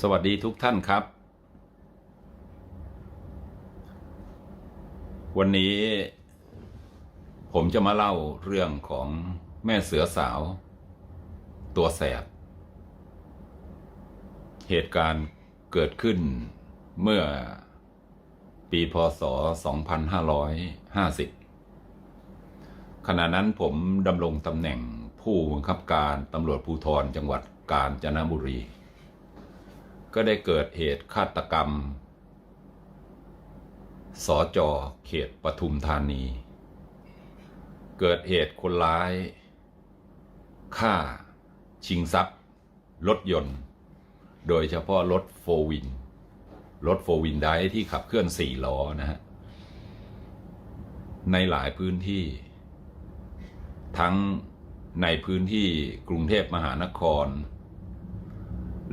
สวัสดีทุกท่านครับ วันนี้ ผมจะมาเล่าเรื่องของแม่เสือสาว ตัวแสบ เหตุการณ์เกิดขึ้นเมื่อปีพศ 2550 ขณะนั้นผมดำรงตำแหน่งผู้บังคับการตำรวจภูธรจังหวัดกาญจนบุรี ก็ได้เกิดเหตุฆาตกรรมสอจอเขตปทุมธานี เกิดเหตุคนร้ายฆ่า ชิงทรัพย์ รถยนต์ โดยเฉพาะรถโฟวิน รถโฟวินไดที่ขับเคลื่อนสี่ล้อนะฮะ ในหลายพื้นที่ ทั้งในพื้นที่กรุงเทพมหานคร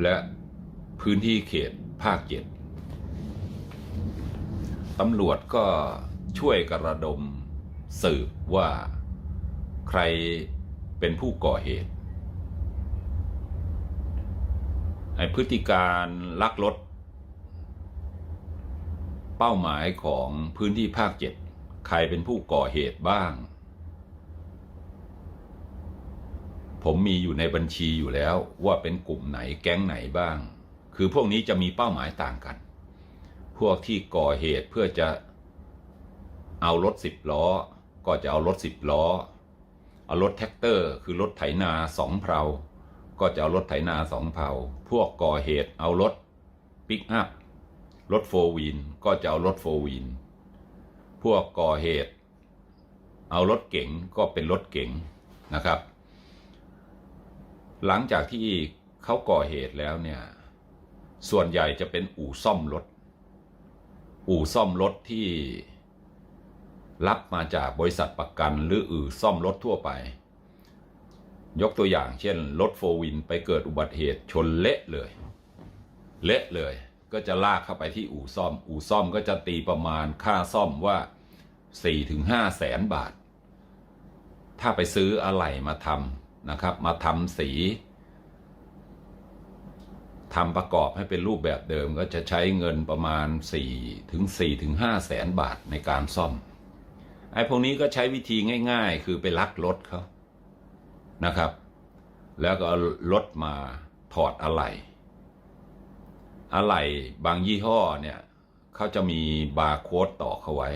และ พื้นที่เขตภาคเจ็ดตำรวจก็ช่วยกระดมสืบว่าใครเป็นผู้ก่อเหตุไอพฤติการลักรถ เป้าหมายของพื้นที่ภาคเจ็ดใครเป็นผู้ก่อเหตุบ้าง ผมมีอยู่ในบัญชีอยู่แล้วว่าเป็นกลุ่มไหนแก๊งไหนบ้าง คือพวกนี้จะมีเป้าหมายต่างกัน พวกที่ก่อเหตุเพื่อจะเอารถสิบล้อ ก็จะเอารถสิบล้อ เอารถแท็กเตอร์ คือรถไถนาสองเพลาก็จะเอารถไถนาสองเพลาพวกก่อเหตุเอารถปิกอัพ รถโฟวีนก็จะเอารถโฟวีน พวกก่อเหตุ เอารถเก๋งก็เป็นรถเก๋งนะครับ หลังจากที่เขาก่อเหตุแล้วเนี่ย ส่วนใหญ่จะเป็นอู่ซ่อมรถ อู่ซ่อมรถที่รับมาจากบริษัทประกันหรืออู่ซ่อมรถทั่วไป ยกตัวอย่างเช่น รถโฟวินไปเกิดอุบัติเหตุชนเละเลย เละเลย ก็จะลากเข้าไปที่อู่ซ่อม อู่ซ่อมก็จะตีประมาณค่าซ่อมว่า4ถึง5แสนบาท ถ้าไปซื้ออะไหล่มาทำนะครับ มาทำสี ทำประกอบให้เป็นรูปแบบเดิมก็จะใช้เงินประมาณ 4 ถึง 4 ถึง 5 แสนบาทในการซ่อม ไอ้พวกนี้ก็ใช้วิธีง่าย ๆ คือไปลักรถเขานะครับ แล้วก็รถมาถอดอะไหล่อะไหล่บางยี่ห้อเนี่ยเขาจะมีบาร์โค้ดต่อเขาไว้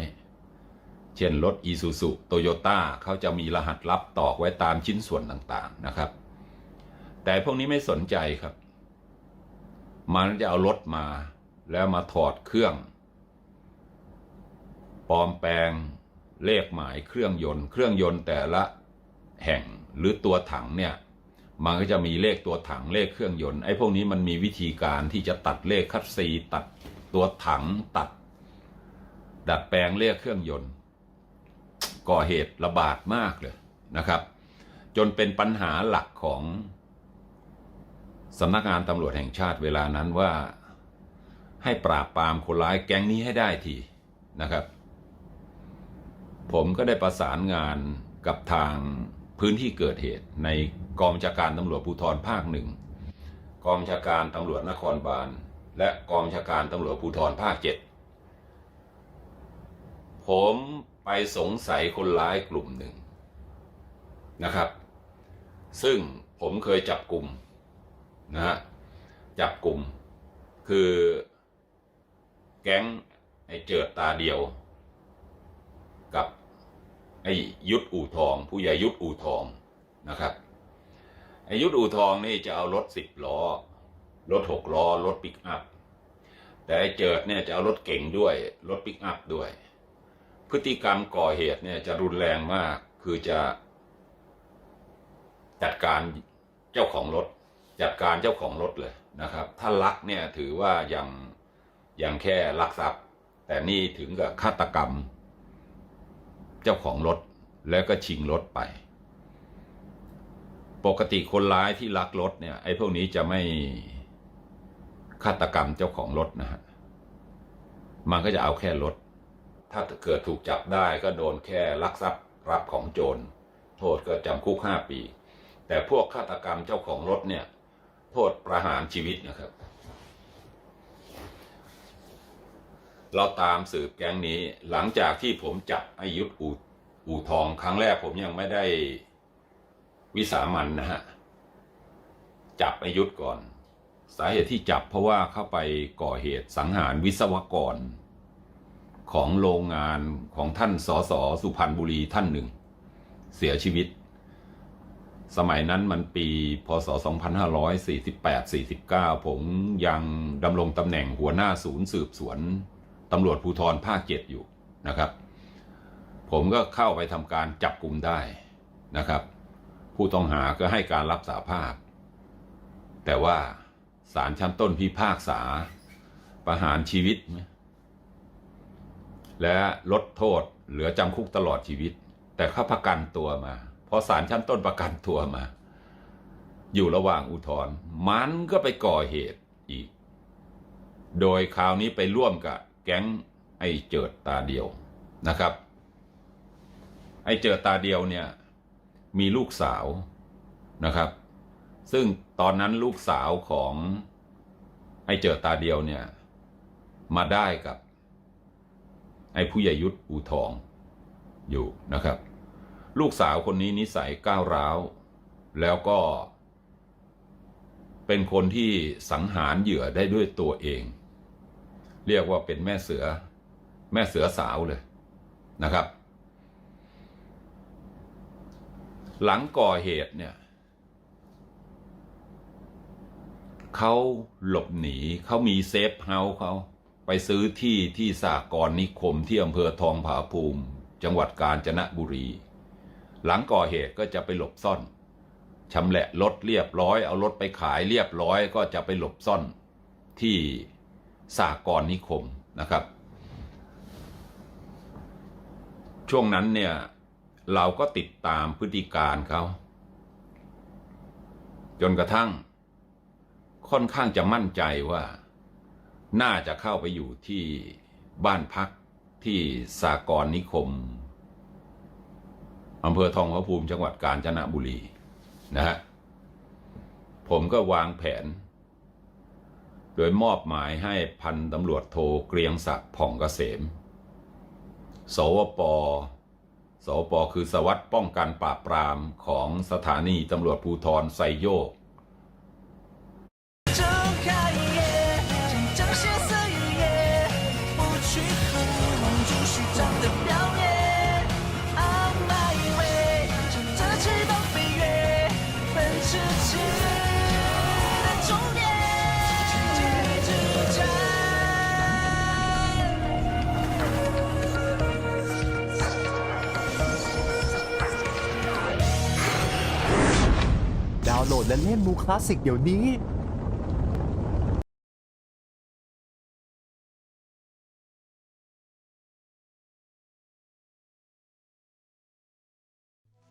เช่นรถอีซูซุโตโยต้าเขาจะมีรหัสลับตอกไว้ตามชิ้นส่วนต่างๆนะครับ แต่พวกนี้ไม่สนใจครับ มันจะเอารถมา แล้วมาถอดเครื่อง ปลอมแปลงเลขหมายเครื่องยนต์ เครื่องยนต์แต่ละแห่งหรือตัวถังเนี่ย มันก็จะมีเลขตัวถังเลขเครื่องยนต์ไอ้พวกนี้มันมีวิธีการที่จะตัดเลขคัดซีตัดตัวถังตัด ดัดแปลงเลขเครื่องยนต์ ก่อเหตุระบาดมากเลยนะครับ จนเป็นปัญหาหลักของ สำนักงานตำรวจแห่งชาติเวลานั้นว่า ให้ปราบปรามคนร้ายแก๊งนี้ให้ได้ทีนะครับ ผมก็ได้ประสานงานกับทางพื้นที่เกิดเหตุ ในกองบัญชาการตำรวจภูธรภาคหนึ่งกองบัญชาการตำรวจนครบาลและกองบัญชาการตำรวจภูธรภาคเจ็ดผมไปสงสัยคนร้ายกลุ่มหนึ่งนะครับ ซึ่งผมเคยจับกลุ่ม นะฮะจับกลุ่ม คือแก๊งไอ้เจิดตาเดียว กับไอ้ยุทธอู่ทอง ผู้ใหญ่ยุทธอู่ทองนะครับไอ้ยุทธอู่ทองนี่จะเอารถสิบล้อ รถหกล้อ รถปิกอัพ แต่ไอ้เจิดเนี่ยจะเอารถเก่งด้วย รถปิกอัพด้วย พฤติกรรมก่อเหตุเนี่ยจะรุนแรงมาก คือจะจัดการเจ้าของรถ จัดการเจ้าของรถเลยนะครับ ถ้าลักเนี่ยถือว่ายังยังแค่ลักทรัพย์ แต่นี่ถึงกับฆาตกรรม เจ้าของรถแล้วก็ชิงรถไป ปกติคนร้ายที่ลักรถเนี่ยไอ้พวกนี้จะไม่ฆาตกรรมเจ้าของรถนะฮะมันก็จะเอาแค่รถ ถ้าเกิดถูกจับได้ก็โดนแค่ลักทรัพย์รับของโจร โทษก็จำคุกห้าปี แต่พวกฆาตกรรมเจ้าของรถเนี่ย โทษประหารชีวิตนะครับ เราตามสืบแก๊งนี้หลังจากที่ผมจับไายุทธอูอูทองครั้งแรกผมยังไม่ได้วิสามันนะฮะ จับไายุทธก่อน สาเหตุที่จับเพราะว่าเข้าไปก่อเหตุสังหารวิศวกร ของโรงงานของท่านสสสุพรรณบุรีท่านหนึ่ง เสียชีวิต สมัยนั้นมันปีพศ 2548-49 ผมยังดำรงตำแหน่งหัวหน้าศูนย์สืบสวนตำรวจภูธรภาคเจ็ดอยู่นะครับ ผมก็เข้าไปทำการจับกลุ่มได้นะครับ ผู้ต้องหาก็ให้การรับสาภาพ แต่ว่าศาลชั้นต้นพิพากษาประหารชีวิต และลดโทษเหลือจำคุกตลอดชีวิต แต่เขาประกันตัวมา พอศาลชั้นต้นประกันตัวมา อยู่ระหว่างอุทธรณ์มันก็ไปก่อเหตุอีก โดยคราวนี้ไปร่วมกับแก๊งไอ้เจิดตาเดียวนะครับ ไอ้เจิดตาเดียวเนี่ยมีลูกสาวนะครับ ซึ่งตอนนั้นลูกสาวของไอ้เจิดตาเดียวเนี่ยมาได้กับไอ้ผู้ใหญ่ยุทธอูทองอยู่นะครับ ลูกสาวคนนี้นิสัยก้าวร้าว แล้วก็ เป็นคนที่สังหารเหยื่อได้ด้วยตัวเอง เรียกว่าเป็นแม่เสือ แม่เสือสาวเลยนะครับ หลังก่อเหตุเนี่ยเขาหลบหนีเขามีเซฟเฮาส์เขาไปซื้อที่ที่สากรนิคมที่อำเภอทองผาภูมิ จังหวัดกาญจนบุรี หลังก่อเหตุก็จะไปหลบซ่อนชำแหละรถเรียบร้อย เอารถไปขายเรียบร้อยก็จะไปหลบซ่อนที่สากรนิคมนะครับ ช่วงนั้นเนี่ยเราก็ติดตามพฤติการเขา จนกระทั่ง ค่อนข้างจะมั่นใจว่า น่าจะเข้าไปอยู่ที่บ้านพักที่สากรนิคม อำเภอทองพระภูมิจังหวัดกาญจนบุรีนะฮะผมก็วางแผน โดยมอบหมายให้พันตำรวจโทเกรียงศักดิ์ผ่องเกษม สวปสวปคือสวัสด์ป้องกันปราบปรามของสถานีตำรวจภูธรไซโยก และเล่นมูคลาสสิกเดี๋ยวนี้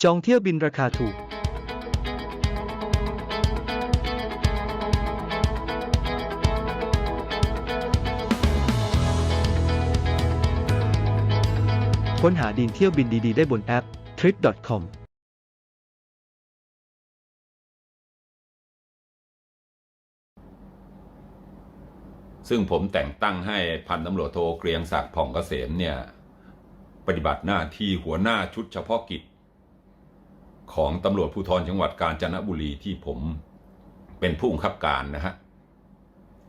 จองเที่ยวบินราคาถูก ค้นหาดินเที่ยวบินดีๆ ได้บนแอป trip.com ซึ่งผมแต่งตั้งให้พันตำรวจโทเกรียงศักดิ์ผ่องเกษมเนี่ยปฏิบัติหน้าที่หัวหน้าชุดเฉพาะกิจ ของตำรวจภูธรจังหวัดกาญจนบุรีที่ผมเป็นผู้บังคับการนะฮะ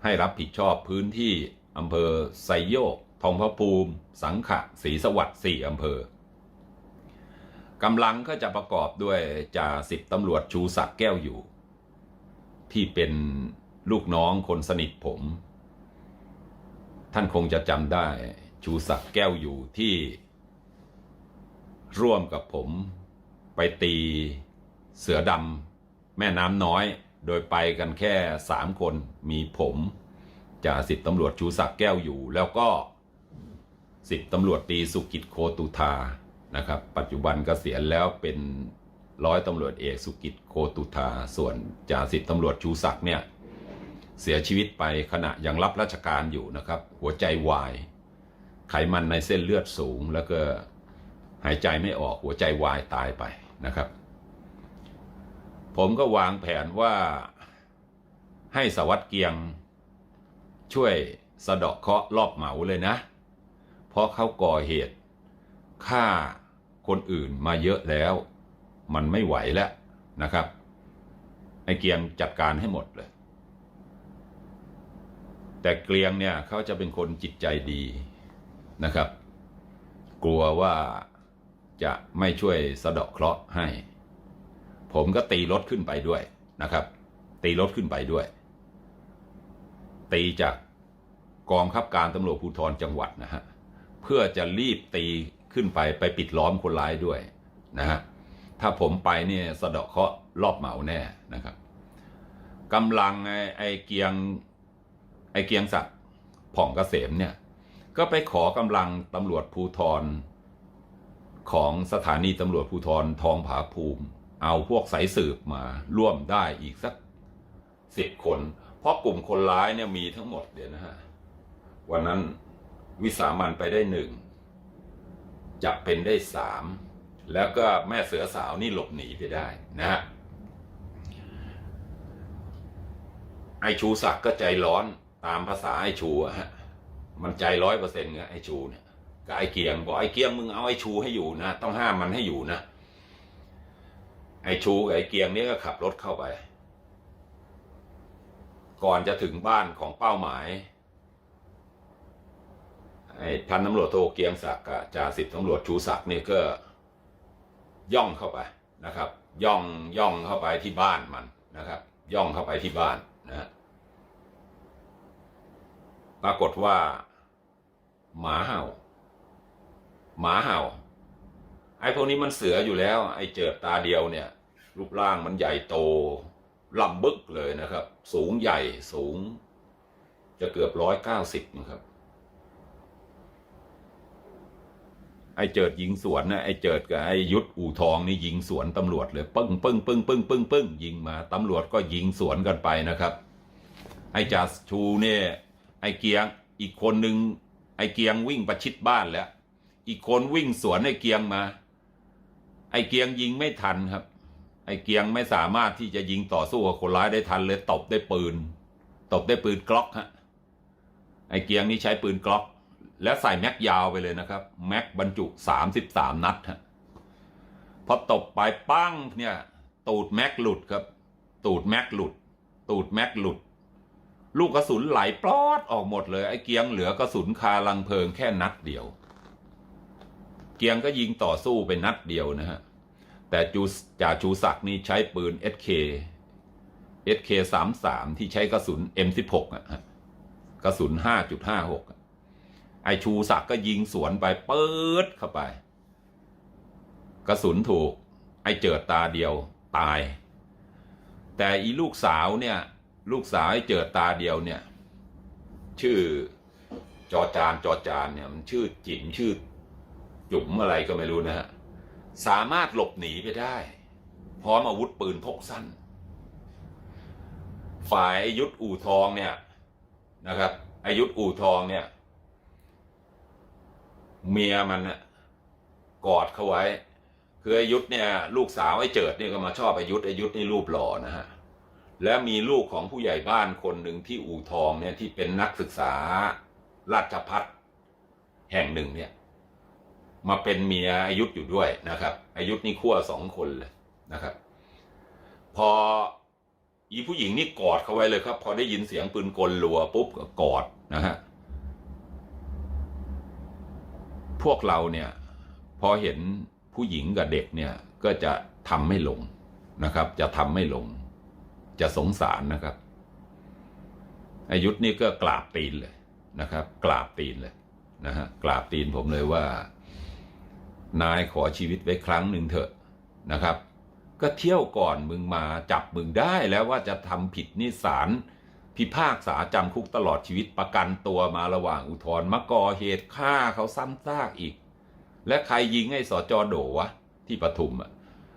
ให้รับผิดชอบพื้นที่อำเภอไซโยก ทองพระภูมิ สังขะศรีสวัสดิ์สี่อำเภอกำลังก็จะประกอบด้วยจ่าสิบตำรวจชูศักดิ์แก้วอยู่ ที่เป็นลูกน้องคนสนิทผม ท่านคงจะจำได้ ชูศักดิ์แก้วอยู่ที่ ร่วมกับผมไปตีเสือดำแม่น้ำน้อย โดยไปกันแค่สามคนมีผมจ่าสิบตำรวจชูศักดิ์แก้วอยู่ แล้วก็สิบตำรวจตีสุกิจโคตุธานะครับ ปัจจุบันกเกษียณแล้วเป็นร้อยตำรวจเอกสุกิจโคตุธาส่วนจ่าสิบตำรวจชูศักดิ์เนี่ย เสียชีวิตไปขณะยังรับราชการอยู่นะครับ หัวใจวาย ไขมันในเส้นเลือดสูง แล้วก็หายใจไม่ออกหัวใจวายตายไปนะครับ ผมก็วางแผนว่าให้สวัสดเกียง ช่วยสะเดาะเคราะห์รอบเหมาเลยนะ เพราะเขาก่อเหตุฆ่าคนอื่นมาเยอะแล้ว มันไม่ไหวแล้วนะครับไอ้เกียงจัดการให้หมดเลย แต่เกลียงเนี่ยเขาจะเป็นคนจิตใจดีนะครับ กลัวว่าจะไม่ช่วยสะเดาะเคราะห์ให้ ผมก็ตีรถขึ้นไปด้วยนะครับ ตีรถขึ้นไปด้วย ตีจากกองคับการตำรวจภูธรจังหวัดนะฮะเพื่อจะรีบตีขึ้นไปไปปิดล้อมคนร้ายด้วยนะฮะถ้าผมไปเนี่ยสะเดาะเคราะห์รอบเหมาแน่นะครับกำลังไอ้ไอเกียง ไอ้เกียงศักดิ์ผ่องเกษมเนี่ย ก็ไปขอกำลังตำรวจภูธรของสถานีตำรวจภูธรทองผาภูมิ เอาพวกสายสืบมาร่วมได้อีกสักสิบคน เพราะกลุ่มคนร้ายเนี่ยมีทั้งหมดเดี๋ยวนะฮะ วันนั้นวิสามันไปได้หนึ่งจับเป็นได้สามแล้วก็แม่เสือสาวนี่หลบหนีไปได้นะฮะไอชูศักดิ์ก็ใจร้อน ตามภาษาไอชูอะฮะมันใจร้อยเปอร์เซ็นต์ไงไอชูเนี่ยกับไอเกียงบอกไอเกียงมึงเอาไอชูให้อยู่นะต้องห้ามมันให้อยู่นะไอชูกับไอเกียงนี่ก็ขับรถเข้าไป ก่อนจะถึงบ้านของเป้าหมายไอ้พันตำรวจโทเกียงศักดิ์กับจ่าสิบตำรวจชูศักดิ์นี่ก็ย่องเข้าไปนะครับ ย่องย่องเข้าไปที่บ้านมันนะครับ ย่องเข้าไปที่บ้านนะฮะ ปรากฏว่า หมาเห่า หมาเห่า ไอ้พวกนี้มันเสืออยู่แล้ว ไอ้เจิดตาเดียวเนี่ย รูปร่างมันใหญ่โตลำบึกเลยนะครับ สูงใหญ่สูง จะเกือบร้อยเก้าสิบนะครับ ไอ้เจิดยิงสวนนะไอ้เจิดกับไอ้ยุทธอู่ทองนี่ยิงสวนตำรวจเลยปึ้งปึ้งปึ้งปึ้งปึ้งปึ้งยิงมาตำรวจก็ยิงสวนกันไปนะครับ ไอ้จ่าชูเนี่ย ไอ้เกียง อีกคนหนึ่งไอ้เกียงวิ่งประชิดบ้านแล้ว อีกคนวิ่งสวนไอ้เกียงมา ไอ้เกียงยิงไม่ทันครับ ไอ้เกียงไม่สามารถที่จะยิงต่อสู้กับคนร้ายได้ทันเลยตบได้ปืน ตบได้ปืนกล็อกฮะ ไอ้เกียงนี่ใช้ปืนกล็อก และใส่แม็กยาวไปเลยนะครับ แม็กบรรจุสามสิบสามนัดฮะ พอตบไปปั้งเนี่ยตูดแม็กหลุดครับ ตูดแม็กหลุด ตูดแม็กหลุด ลูกกระสุนไหลปลอดออกหมดเลย ไอ้เกียงเหลือกระสุนคาลังเพลิงแค่นัดเดียว เกียงก็ยิงต่อสู้ไปนัดเดียวนะฮะ แต่จูจ่าชูศักดิ์นี่ใช้ปืน SK SK สามสามที่ใช้กระสุน M16 อะฮะกระสุน 5.56 ไอชูศักดิ์ก็ยิงสวนไปเปิดเข้าไป กระสุนถูก ไอเจิดตาเดียวตาย แต่อีลูกสาวเนี่ย ลูกสาวไอเจิดตาเดียวเนี่ย ชื่อจอจานจอจานเนี่ยมันชื่อจิ๋มชื่อ จุ๋มอะไรก็ไม่รู้นะฮะสามารถหลบหนีไปได้ พร้อมอาวุธปืนพกสั้น ฝ่ายอายุธอู่ทองเนี่ยนะครับอายุธอู่ทองเนี่ย เมียมันน่ะกอดเขาไว้ คืออายุธเนี่ย ลูกสาวไอ้เจิดเนี่ยก็มาชอบอายุธอายุธนี่รูปหล่อนะฮะ แล้วมีลูกของผู้ใหญ่บ้านคนหนึ่งที่อู่ทองเนี่ยที่เป็นนักศึกษาราชพัฒแห่งหนึ่งเนี่ย มาเป็นเมียอายุอยู่ด้วยนะครับ อายุนี่ขั้วสองคนเลยนะครับ พออีผู้หญิงนี่กอดเขาไว้เลยครับ พอได้ยินเสียงปืนกลรัวปุ๊บก็กอดนะฮะพวกเราเนี่ย พอเห็นผู้หญิงกับเด็กเนี่ยก็จะทำไม่ลงนะครับ จะทำไม่ลง จะสงสารนะครับอายุธนี่ก็กราบตีนเลยนะครับ กราบตีนเลยนะฮะกราบตีนผมเลยว่า นายขอชีวิตไว้ครั้งหนึ่งเถอะนะครับ ก็เที่ยวก่อนมึงมาจับมึงได้แล้วว่าจะทำผิดนิสารพิพากษาจำคุกตลอดชีวิตประกันตัวมาระหว่างอุทธรณ์มาก่อเหตุฆ่าเขาซ้ำซากอีก และใครยิงไอ้สจโดวะ ที่ปทุมอะ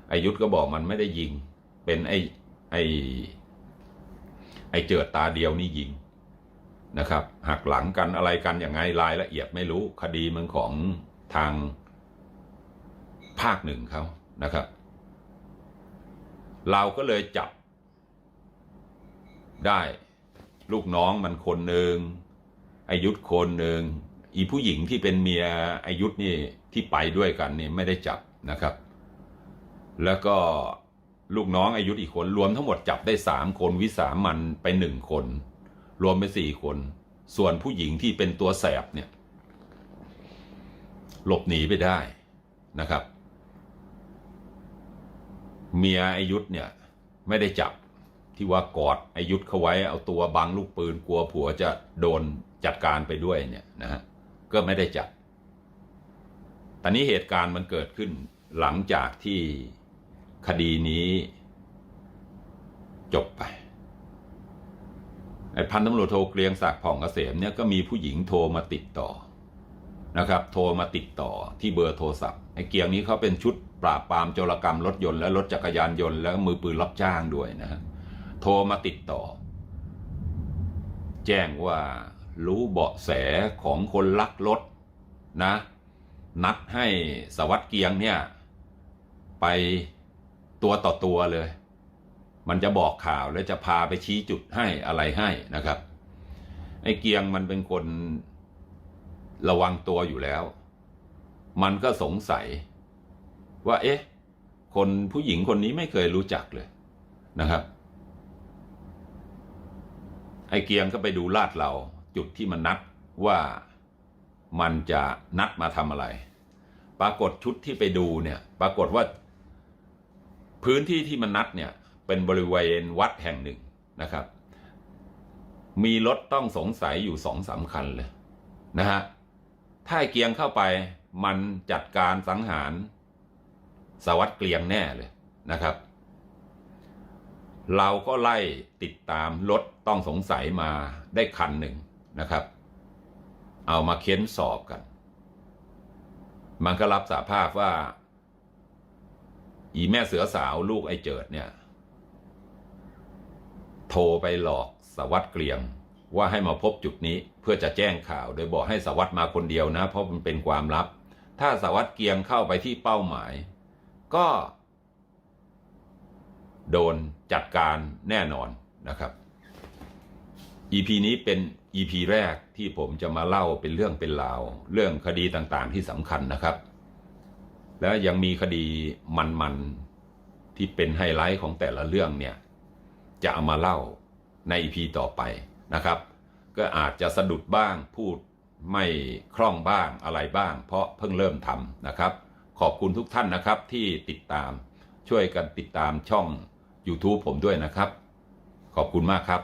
ไอยุธก็บอกมันไม่ได้ยิง เป็นไอ้ ไอ้ไอ้เจิดตาเดียวนี่ยิงนะครับ หักหลังกันอะไรกันอย่างไงรายละเอียดไม่รู้คดีมันของทางภาคหนึ่งเขานะครับ เราก็เลยจับ ได้ลูกน้องมันคนหนึ่งอายุคนหนึ่งอีผู้หญิงที่เป็นเมียอายุนี่ที่ไปด้วยกันนี่ไม่ได้จับนะครับ แล้วก็ ลูกน้องอายุอีกคน รวมทั้งหมดจับได้สามคนวิสามันไปหนึ่งคน รวมเป็นสี่คน ส่วนผู้หญิงที่เป็นตัวแสบเนี่ย หลบหนีไปได้นะครับ เมียอายุเนี่ย ไม่ได้จับที่ว่ากอดอายุเขาไว้เอาตัวบังลูกปืนกลัวผัวจะโดนจัดการไปด้วยเนี่ยนะฮะก็ไม่ได้จับตอนนี้เหตุการณ์มันเกิดขึ้นหลังจากที่ คดีนี้จบไปไอ้พันตำรวจโทเกรียงศักดิ์ผ่องเกษมเนี่ยก็มีผู้หญิงโทรมาติดต่อนะครับ โทรมาติดต่อที่เบอร์โทรศัพท์ไอ้เกียงนี้เขาเป็นชุดปราบปรามโจรกรรมรถยนต์และรถจักรยานยนต์และมือปืนรับจ้างด้วยนะฮะโทรมาติดต่อ แจ้งว่ารู้เบาะแสของคนลักรถนะ นัดให้สวัสดเกียงเนี่ย ไป ตัวต่อตัวเลย มันจะบอกข่าวแล้วจะพาไปชี้จุดให้อะไรให้นะครับ ไอ้เกียงมันเป็นคนระวังตัวอยู่แล้ว มันก็สงสัย ว่า เอ๊ะ คนผู้หญิงคนนี้ไม่เคยรู้จักเลยนะครับ ไอ้เกียงก็ไปดูลาดเราจุดที่มันนัดว่ามันจะนัดมาทำอะไร ปรากฏชุดที่ไปดูเนี่ย ปรากฏว่า พื้นที่ที่มันนัดเนี่ยเป็นบริเวณวัดแห่งหนึ่งนะครับ มีรถต้องสงสัยอยู่สองสามคันเลยนะฮะถ้าเกียงเข้าไปมันจัดการสังหารสวัสดเกลียงแน่เลยนะครับ เราก็ไล่ติดตามรถต้องสงสัยมาได้คันหนึ่งนะครับ เอามาเค้นสอบกัน มันก็รับสาภาพว่า อีแม่เสือสาวลูกไอ้เจิดเนี่ย โทรไปหลอกสวัสดเกลียง ว่าให้มาพบจุดนี้เพื่อจะแจ้งข่าว โดยบอกให้สวัสดมาคนเดียวนะ เพราะมันเป็นความลับ ถ้าสวัสดเกลียงเข้าไปที่เป้าหมาย ก็ โดนจัดการแน่นอนนะครับ EP นี้เป็น EP แรกที่ผมจะมาเล่าเป็นเรื่องเป็นราว เรื่องคดีต่างๆที่สำคัญนะครับ แล้วยังมีคดีมันๆ ที่เป็นไฮไลท์ของแต่ละเรื่องเนี่ย จะเอามาเล่าใน EP ต่อไปนะครับ ก็อาจจะสะดุดบ้างพูดไม่คล่องบ้างอะไรบ้าง เพราะเพิ่งเริ่มทำนะครับ ขอบคุณทุกท่านนะครับที่ติดตามช่วยกันติดตามช่อง YouTube ผมด้วยนะครับ ขอบคุณมากครับ